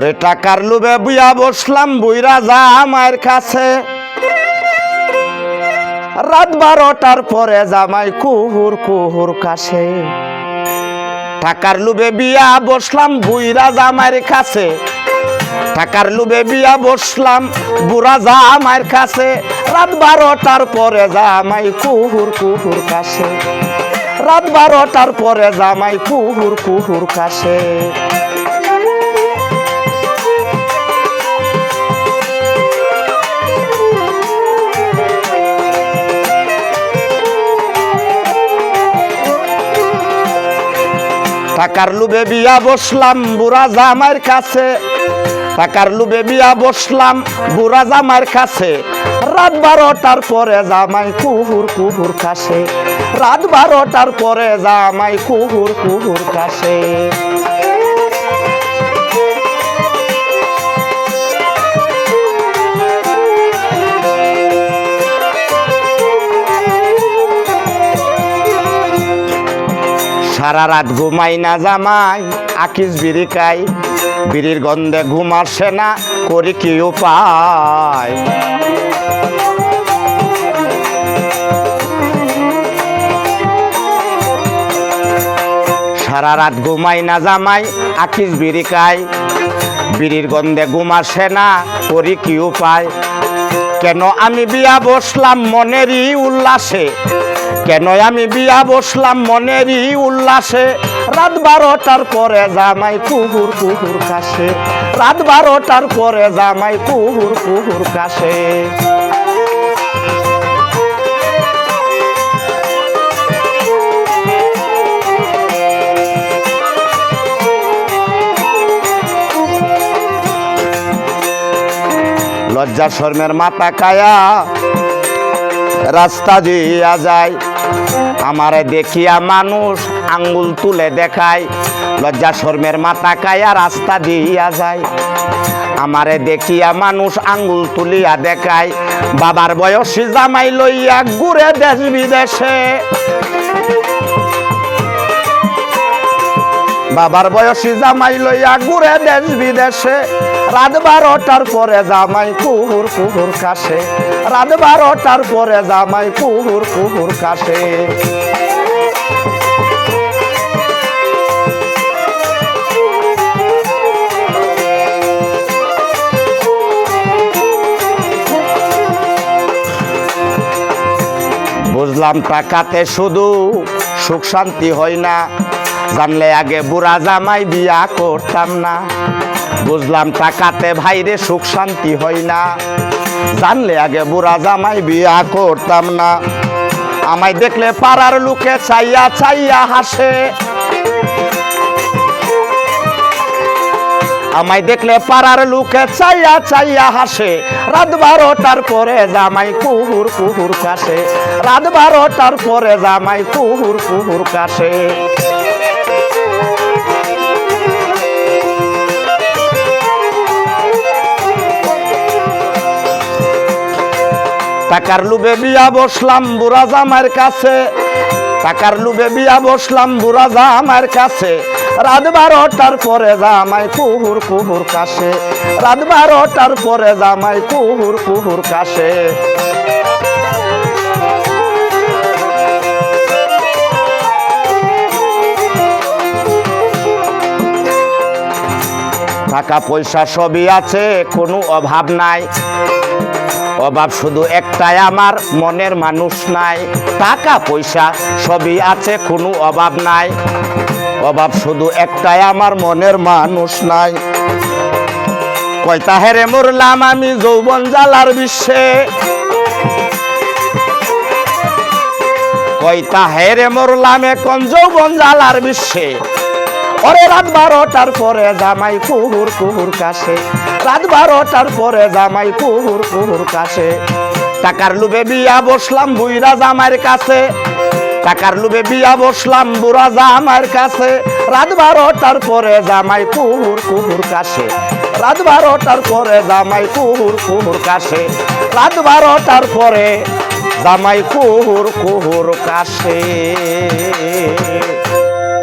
টাকার লুবে বুয়া বসলাম, বুইরা যা আমার কাছে। রাত বারোটার পরে জামাই কুহুর কুহুর কাছে। টাকার লুবে বিয়া বসলাম, বুইরা জামাইর কাছে। টাকার লুবে বিয়া বসলাম, বুড়া জামাইর কাছে। রাত বারোটার পরে জামাই কুহুর কুহুর কাছে। রাত বারোটার পরে জামাই কুহুর কুহুর কাছে। টাকার লুবে বিয়া বসলাম, বুড়া জামার কাছে। টাকার লুবে বিয়া বসলাম, বুড়া জামার কাছে। রাত বারোটার পরে জামাই কুহুর কুহুর কাছে রাত বারোটার পরে জামাই কুহুর কুহুর কাছে সারা রাত ঘুমাই না জামাই, আকিস বিড়ি খাই। বিড়ির গন্ধে ঘুম আসে না, করি কি উপায়? সারা রাত ঘুমাই না জামাই, আকিস বিড়ি খাই। বিড়ির গন্ধে ঘুম আসে না, করি কি উপায়? কেন আমি বিয়া বসলাম মনেরই উল্লাসে? কেন আমি বিয়া বসলাম মনেরই উল্লাসে? রাত বারোটার পরে জামাই কুহুর কুহুর কাছে রাত বারোটার পরে জামাই কুহুর কুহুর কাছে লজ্জা শর্মের মাথা কায়া। রাস্তা দিয়া যায়। আমারে দেখিয়া মানুষ আঙ্গুল তুলে দেখায়। লজ্জা শর্মের মাথা কায়া রাস্তা দিয়া যায়। আমারে দেখিয়া মানুষ আঙ্গুল তুলিয়া দেখায়। বাবার বয়সী জামাই লইয়া ঘুরে দেশ বিদেশে। বাবার বয়সী জামাই লইয়া ঘুরে দেশ বিদেশে। রাত বারোটার পরে জামাই কুহুর কুহুর কাশে। রাত বারোটার পরে জামাই কুহুর কুহুর কাশে। বুঝলাম টাকাতে শুধু সুখ শান্তি হয় না। জানলে আগে বুড়া জামাই বিয়া করতাম না। বুঝলাম টাকাতে ভাইরে সুখ শান্তি হয় না। জানলে আগে বুড়া জামাই বিয়া করতাম না। আমায় দেখলে পাড়ার লোকে চাইয়া চাইয়া হাসে। আমায় দেখলে পাড়ার লোকে চাইয়া চাইয়া হাসে। রাত বারোটার পরে জামাই কুহুর কুহুর কাছে রাত বারোটার পরে জামাই কুহুর কুহুর কাছে টাকার লুবে বিয়া বসলাম বুড়া জামার কাছে। টাকার লুবে বিয়া বসলাম বুড়া জামার কাছে। রাত বারোটার পরে জামাই কুহুর কুহুর কাছে রাত বারোটার পরে জামাই কুহুর কুহুর কাছে টাকা পয়সা সবই আছে, কোনো অভাব নাই। অভাব শুধু একটাই, আমার মনের মানুষ নাই। টাকা, পয়সা সবই আছে, কোনো অভাব নাই। অভাব শুধু একটাই, আমার মনের মানুষ নাই। কয়টা হেরে মরলাম আমি যৌবন জ্বালার বিশ্বে। কয়টা হেরে মরলাম এখন যৌবন জ্বালার বিশ্বে। ওরে রাত বারোটার পরে জামাই কুহুর কুহুর কাছে রাত বারোটার পরে জামাই কুহুর কুহুর কাছে টাকার লুবে বিয়া বসলাম বুইরা জামাইয়ের কাছে। টাকার লুবে বিয়া বসলাম বুড়া জামাইয়ের কাছে। রাত বারোটার পরে জামাই কুহুর কুহুর কাছে রাত বারোটার পরে জামাই কুহুর কুহুর কাছে রাত বারোটার পরে জামাই কুহুর কুহুর কাছে